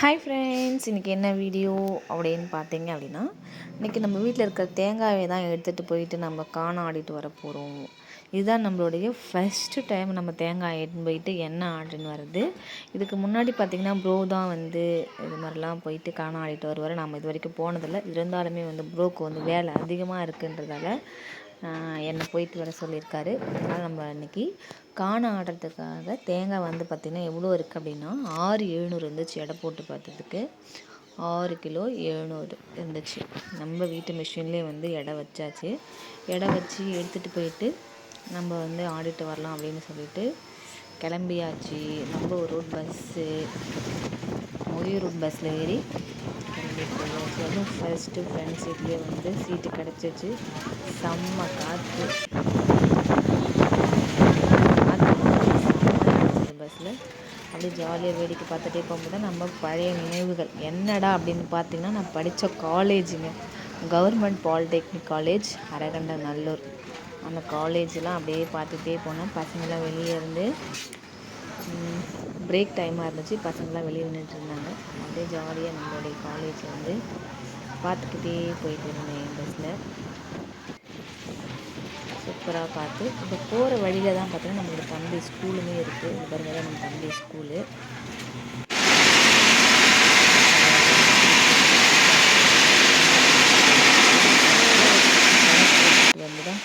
Hi friends இன்றைக்கி என்ன video அப்படின்னு பார்த்தீங்க அப்படின்னா இன்றைக்கி நம்ம வீட்டில் இருக்கிற தேங்காயை தான் எடுத்துகிட்டு போயிட்டு நம்ம காண ஆடிட்டு வர போகிறோம் இதுதான் நம்மளுடைய ஃபஸ்ட்டு டைம் நம்ம தேங்காய் எடுத்துன்னு போயிட்டு எண்ணெய் ஆடின்னு வர்றது. இதுக்கு முன்னாடி பார்த்திங்கன்னா ப்ரோ தான் வந்து இது மாதிரிலாம் போயிட்டு காண ஆடிட்டு வருவார். நம்ம இது வரைக்கும் போனதில்லை. இருந்தாலுமே வந்து ப்ரோக்கு வந்து வேலை அதிகமாக இருக்குன்றதால என்னை போயிட்டு வர சொல்லியிருக்காரு. அதனால் நம்ம இன்றைக்கி காணம் ஆடுறதுக்காக தேங்காய் வந்து பார்த்திங்கன்னா எவ்வளோ இருக்குது அப்படின்னா ஆறு எழுநூறு இருந்துச்சு எடை போட்டு பார்த்ததுக்கு. ஆறு கிலோ எழுநூறு இருந்துச்சு. நம்ம வீட்டு மிஷின்லேயே வந்து எடை வச்சாச்சு. எடை வச்சு எடுத்துகிட்டு போயிட்டு நம்ம வந்து ஆடிட்டு வரலாம் அப்படின்னு சொல்லிட்டு கிளம்பியாச்சு. நம்ம ஒரு பஸ்ஸு மொழி பஸ்ஸில் ஏறி கிளம்பி அதுவும் ஃபஸ்ட்டு ஃப்ரெண்ட் சீட்லேயே வந்து சீட்டு கிடச்சிச்சு. செம்ம காற்று பஸ்ஸில் அப்படியே ஜாலியாக வேடிக்கை பார்த்துட்டே போகும்போது நம்ம பழைய நினைவுகள். என்னடா அப்படின்னு பார்த்தீங்கன்னா நான் படித்த காலேஜுங்க government polytechnic college Arakandanallur. அந்த காலேஜெலாம் அப்படியே பார்த்துட்டே போனோம். பசங்களாம் வெளியே இருந்து பிரேக் டைமாக இருந்துச்சு. பசங்களாம் வெளியே நின்றுட்டு இருந்தாங்க. அப்படியே ஜாலியாக நம்மளுடைய காலேஜ் வந்து பார்த்துக்கிட்டே போயிட்டு இருந்தேன் என் பஸ்ஸில் சூப்பராக பார்த்து. இப்போ போகிற வழியில் தான் பார்த்தீங்கன்னா நம்மளோட தம்பி ஸ்கூலுமே இருக்குது இந்த பாருங்க நம்ம தம்பி ஸ்கூலு வந்து தான்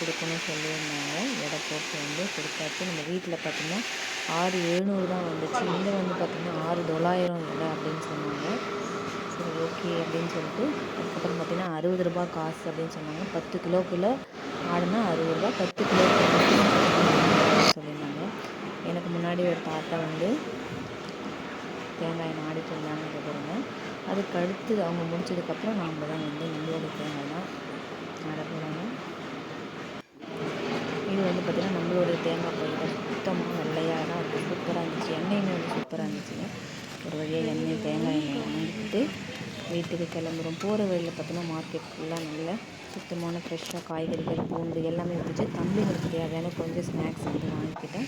கொடுக்கணும்னு எடை போட்டு வந்து கொடுத்தாச்சு. நம்ம வீட்டில் பார்த்தீங்கன்னா ஆறு எழுநூறு தான் வந்துச்சு. இங்கே வந்து பார்த்திங்கன்னா ஆறு தொள்ளாயிரம் இல்லை அப்படின்னு சொன்னாங்க. சரி ஓகே அப்படின்னு சொல்லிட்டு அதுக்கப்புறம் பார்த்திங்கன்னா அறுபது ரூபா காசு அப்படின்னு சொன்னாங்க. பத்து கிலோக்குள்ளே ஆடுனா அறுபது ரூபா பத்து கிலோ சொல்லியிருந்தாங்க. எனக்கு முன்னாடி ஒரு தாத்தா வந்து தேங்காய் ஆடிட்டு இருந்தாங்க பாருங்க அதுக்கு அடுத்து அவங்க முடிச்சதுக்கப்புறம் நாம் தான் வந்து நம்மளோட தேங்காய் தான் ஆட போகிறாங்க இது வந்து பார்த்திங்கன்னா நம்மளுடைய தேங்காய் பயிர் சுத்தமாக வெள்ளையாக தான் இருக்குது சூப்பராக இருந்துச்சு. எண்ணெயுமே வந்து சூப்பராக இருந்துச்சுங்க ஒரு வழியாக எண்ணெய் தேங்காய் எண்ணெய் வாங்கிட்டு வீட்டுக்கு கிளம்புறோம். போகிற வழியில் பார்த்தோன்னா மார்க்கெட் ஃபுல்லாக நல்ல சுத்தமான ஃப்ரெஷ்ஷாக காய்கறிகள் பூண்டு எல்லாமே இருந்துச்சு தம்பிங்களுக்கு தேவையான கொஞ்சம் ஸ்நாக்ஸ் வந்து வாங்கிக்கிட்டேன்.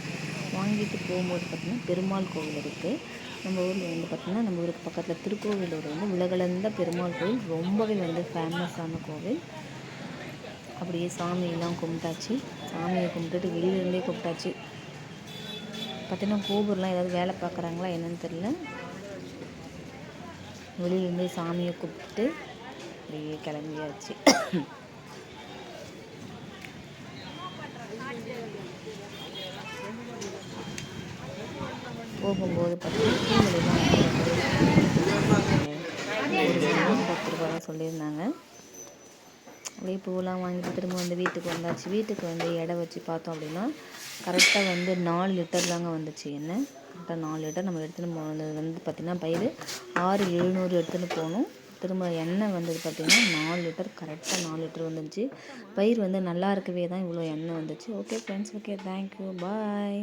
வாங்கிட்டு போகும்போது பார்த்திங்கன்னா பெருமாள் கோவில் இருக்குது நம்ம ஊரில் வந்து பார்த்திங்கன்னா நம்ம ஊருக்கு பக்கத்தில் திருக்கோவிலூர் வந்து உலகளந்த பெருமாள் கோவில். ரொம்பவே வந்து ஃபேமஸான கோவில். அப்படியே சாமியெல்லாம் கும்பிட்டாச்சு. சாமியை கும்பிட்டுட்டு வெளியிலேருந்தே கும்பிட்டாச்சு பார்த்தீங்கன்னா கோபுரெலாம் ஏதாவது வேலை பார்க்குறாங்களா என்னன்னு தெரில வெளியிலேருந்தே சாமியை கூப்பிட்டு அப்படியே கிளம்பியாச்சு. போகும்போது பார்த்தீங்கன்னா பத்து ரூபா தான் சொல்லியிருந்தாங்க. அப்படியே பூவெல்லாம் வாங்கிட்டு திரும்ப வந்து வீட்டுக்கு வந்தாச்சு. வீட்டுக்கு வந்து எடை வச்சு பார்த்தோம் அப்படின்னா கரெக்டாக வந்து நாலு லிட்டர் தாங்க வந்துச்சு என்ன கரெக்டாக நாலு லிட்டர் நம்ம எடுத்துகிட்டு போனது வந்து பார்த்திங்கன்னா பயிர் ஆறு எழுநூறு எடுத்துகிட்டு போகணும். திரும்ப எண்ணெய் வந்தது பார்த்திங்கன்னா நாலு லிட்டர் கரெக்டாக நாலு லிட்டர் வந்துச்சு பயிர் வந்து நல்லா இருக்கவே தான் இவ்வளோ எண்ணெய் வந்துச்சு. Okay friends okay thank you bye